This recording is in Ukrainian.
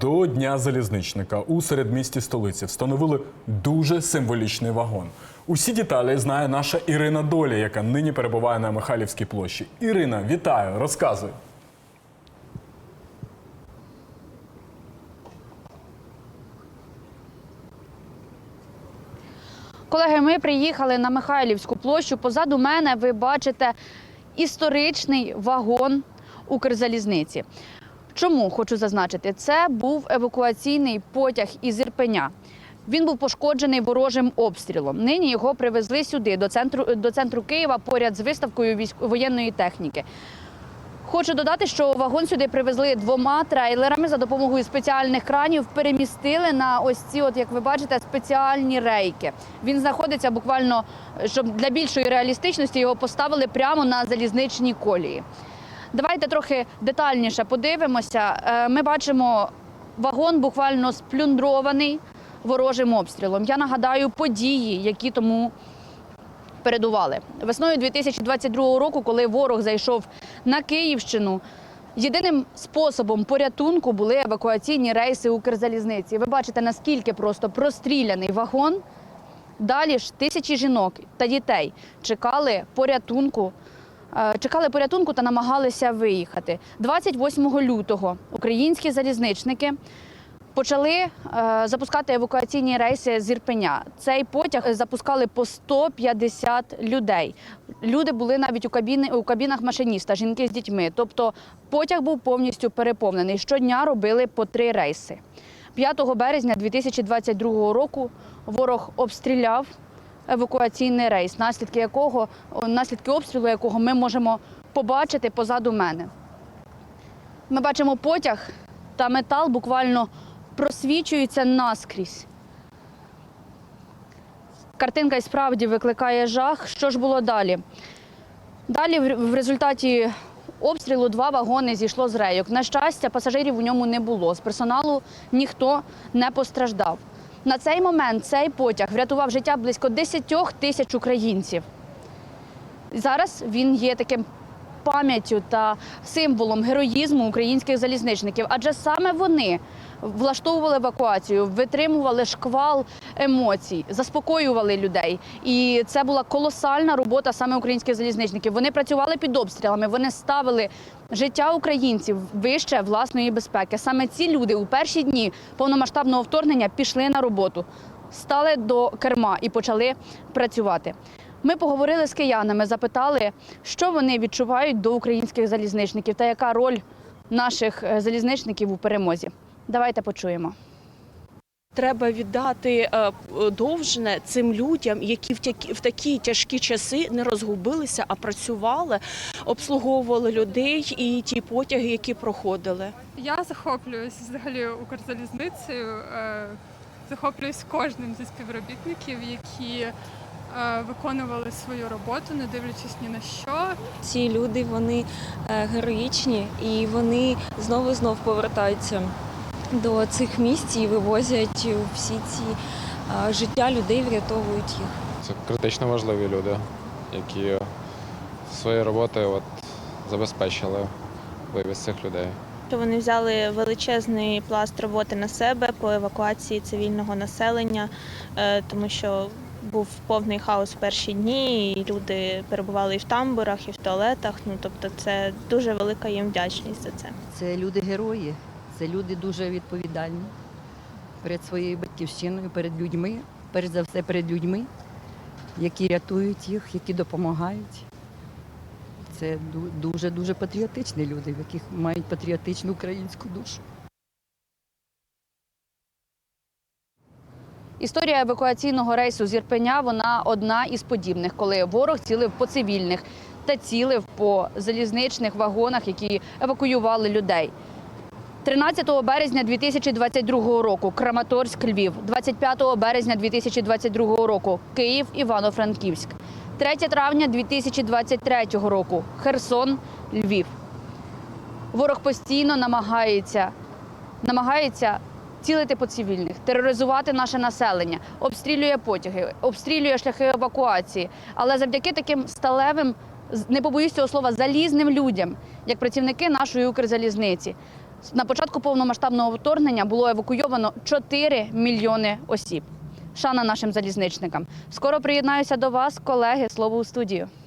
До Дня залізничника у середмісті столиці встановили дуже символічний вагон. Усі деталі знає наша Ірина Доля, яка нині перебуває на Михайлівській площі. Ірина, вітаю, розказуй. Колеги, ми приїхали на Михайлівську площу. Позаду мене ви бачите історичний вагон Укрзалізниці. Чому хочу зазначити, це був евакуаційний потяг із Ірпеня. Він був пошкоджений ворожим обстрілом. Нині його привезли сюди, до центру, до центру Києва, поряд з виставкою військ... воєнної техніки. Хочу додати, що вагон сюди привезли двома трейлерами за допомогою спеціальних кранів. Перемістили на ось ці, от як ви бачите, спеціальні рейки. Він знаходиться буквально, щоб для більшої реалістичності його поставили прямо на залізничній колії. Давайте трохи детальніше подивимося. Е, Ми бачимо вагон буквально сплюндрований ворожим обстрілом. Я нагадаю події, які тому передували. Весною 2022 року, коли ворог зайшов на Київщину, єдиним способом порятунку були евакуаційні рейси Укрзалізниці. Ви бачите, наскільки просто простріляний вагон. Далі ж тисячі жінок та дітей чекали порятунку. Е, Чекали порятунку та намагалися виїхати. 28 лютого українські залізничники почали е, запускати евакуаційні рейси з Ірпеня. Цей потяг запускали по 150 людей. Люди були навіть у кабіни у кабінах машиніста, жінки з дітьми. Тобто потяг був повністю переповнений. Щодня робили по три рейси. 5 березня 2022 року ворог обстріляв евакуаційний рейс, наслідки якого наслідки обстрілу якого ми можемо побачити позаду мене. Ми бачимо потяг та метал буквально просвічуються наскрізь. Картинка і справді викликає жах. Що ж було далі? Далі в результаті обстрілу два вагони зійшло з рейок. На щастя, пасажирів у ньому не було. З персоналу ніхто не постраждав. На цей момент цей потяг врятував життя близько 10 тисяч українців. Зараз він є таким пам'яттю та символом героїзму українських залізничників, адже саме вони влаштовували евакуацію, витримували шквал емоцій, заспокоювали людей. І це була колосальна робота саме українських залізничників. Вони працювали під обстрілами, вони ставили життя українців вище власної безпеки. Саме ці люди у перші дні повномасштабного вторгнення пішли на роботу, стали до керма і почали працювати. Ми поговорили з киянами, запитали, що вони відчувають до українських залізничників та яка роль наших е, залізничників у перемозі. Давайте почуємо. Треба віддати е, довжне цим людям, які в такі, в такі тяжкі часи не розгубилися, а працювали, обслуговували людей і ті потяги, які проходили. Я захоплююсь взагалі Укрзалізницею, е, захоплююсь кожним зі співробітників, які е, виконували свою роботу, не дивлячись ні на що. Ці люди вони героїчні і вони знову і знов повертаються до цих місць і вивозять всі ці життя людей, врятовують їх. Це критично важливі люди, які своєю роботою от, забезпечили вивіз цих людей. що вони взяли величезний пласт роботи на себе по евакуації цивільного населення, е, тому що був повний хаос в перші дні, і люди перебували і в тамбурах, і в туалетах. Ну тобто, це дуже велика їм вдячність за це. Це люди герої, це люди дуже відповідальні перед своєю батьківщиною, перед людьми, перш за все перед людьми, які рятують їх, які допомагають. Це дуже дуже патріотичні люди, в яких мають патріотичну українську душу. Історія евакуаційного рейсу з Ірпеня вона одна із подібних, коли ворог цілив по цивільних та цілив по залізничних вагонах, які евакуювали людей. 13 березня 2022 року. Краматорськ, Львів, 25 березня 2022 року. Київ, Івано-Франківськ, 3 травня 2023 року. Херсон, Львів. Ворог постійно намагається, намагається цілити по цивільних, тероризувати наше населення, обстрілює потяги, обстрілює шляхи евакуації. Але завдяки таким сталевим, не побоюсь цього слова, залізним людям, як працівники нашої Укрзалізниці, На початку повномасштабного вторгнення було евакуйовано 4 мільйони осіб. Шана нашим залізничникам. Скоро приєднаюся до вас, колеги. Слово у студію.